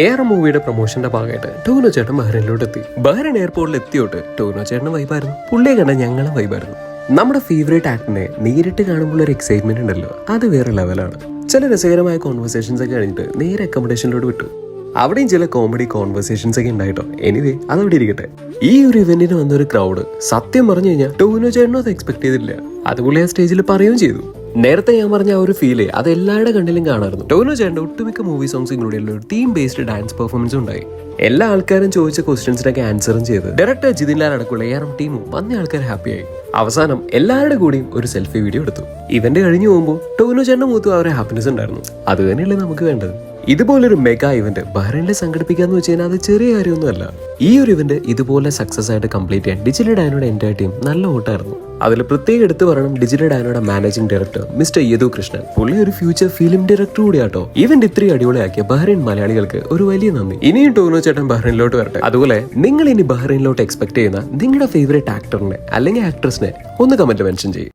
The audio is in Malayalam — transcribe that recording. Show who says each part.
Speaker 1: എ ആർ മൂവിയുടെ പ്രൊമോഷന്റെ ഭാഗമായിട്ട് ടോനോ ചേട്ടൻ ബഹ്റൈനിലോട്ട് എത്തി ബഹ്റൈൻ എയർപോർട്ടിൽ എത്തിയോട്ട് ടോനോ ചേട്ടൻ വൈബായിരുന്നു പുള്ളിയെ കണ്ട ഞങ്ങളും വൈബായിരുന്നു നമ്മുടെ ഫേവറേറ്റ് ആക്ടറിനെ നേരിട്ട് കാണുമ്പോൾ ഒരു എക്സൈറ്റ്മെന്റ് ഉണ്ടല്ലോ. അത് വേറെ ലെവലാണ് ചില രസകരമായ കോൺവെർസേഷൻസ് ഒക്കെ കഴിഞ്ഞിട്ട് നേരെ അക്കോമഡേഷനിലോട്ട് വിട്ടു. അവിടെയും ചില കോമഡി കോൺവെർസേഷൻസ് ഒക്കെ ഉണ്ടായിട്ടോ. എനിവേ അതവിടെ ഇരിക്കട്ടെ. ഈ ഒരു ഇവന്റിന് വന്ന ഒരു ക്രൗഡ് സത്യം പറഞ്ഞു കഴിഞ്ഞാൽ ടോനോ ചേട്ടനും അത് എക്സ്പെക്ട് ചെയ്തില്ല. അതുപോലെ ആ സ്റ്റേജിൽ പറയുകയും ചെയ്തു. നേരത്തെ ഞാൻ പറഞ്ഞ ആ ഒരു ഫീൽ അത് എല്ലാവരുടെ കണ്ടിലും കാണായിരുന്നു ടോനോ ചേട്ടന്റെ ഒട്ടുമിക്ക മൂവി സോങ്സ് ഇൻക്ലൂഡ് ചെയ്യുന്ന ഒരു തീം ബേസ്ഡ് ഡാൻസ് പെർഫോമൻസ് ഉണ്ടായി. എല്ലാ ആൾക്കാരും ചോദിച്ച ക്വസ്റ്റ്യൻസിനൊക്കെ ആൻസറും ചെയ്ത് ഡയറക്ടർ ജിതിൻ ലാൽ അടക്കമുള്ള ഏറെ ടീമും വന്ന ആൾക്കാർ ഹാപ്പിയായി അവസാനം എല്ലാവരുടെ കൂടിയും ഒരു സെൽഫി വീഡിയോ എടുത്തു. ഇവന്റ് കഴിഞ്ഞു പോകുമ്പോൾ ടോനോ ചേട്ടന്റെ മുഖത്തും ഒരു ഹാപ്പിനെസ് ഉണ്ടായിരുന്നു. അത് തന്നെയല്ലേ നമുക്ക് വേണ്ടത്? ഇതുപോലൊരു മെഗാ ഇവന്റ് ബഹ്റൈനിൽ സംഘടിപ്പിക്കാന്ന് വെച്ച് കഴിഞ്ഞാൽ അത് ചെറിയ കാര്യമൊന്നുമല്ല. ഈ ഒരു ഇവന്റ് ഇതുപോലെ സക്സസ് ആയിട്ട് കംപ്ലീറ്റ് ചെയ്യാൻ ഡിജിറ്റൽ ഡാനോയുടെ എന്റെ ടീം നല്ല ഓട്ടായിരുന്നു അതിൽ പ്രത്യേകം എടുത്തു പറയണം digital ഡാനോയുടെ managing director mister Yadu Krishnan. പുള്ളി ഒരു ഫ്യൂച്ചർ ഫിലിം ഡയറക്ടർ കൂടിയാട്ടോ. ഇവന്റ് ഇത്രയും അടിപൊളിയാക്കിയ ബഹ്റൈൻ മലയാളികൾക്ക് ഒരു വലിയ നന്ദി. ഇനിയും ടോനോ ചേട്ടൻ ബഹ്റൈനിലോട്ട് വരട്ടെ. അതുപോലെ നിങ്ങൾ ഇനി ബഹ്റൈനിലോട്ട് എക്സ്പെക്ട് ചെയ്യുന്ന നിങ്ങളുടെ ഫേവറേറ്റ് ആക്ടറിനെ അല്ലെങ്കിൽ ആക്ട്രസിനെ ഒന്ന് കമന്റ് മെൻഷൻ ചെയ്യും.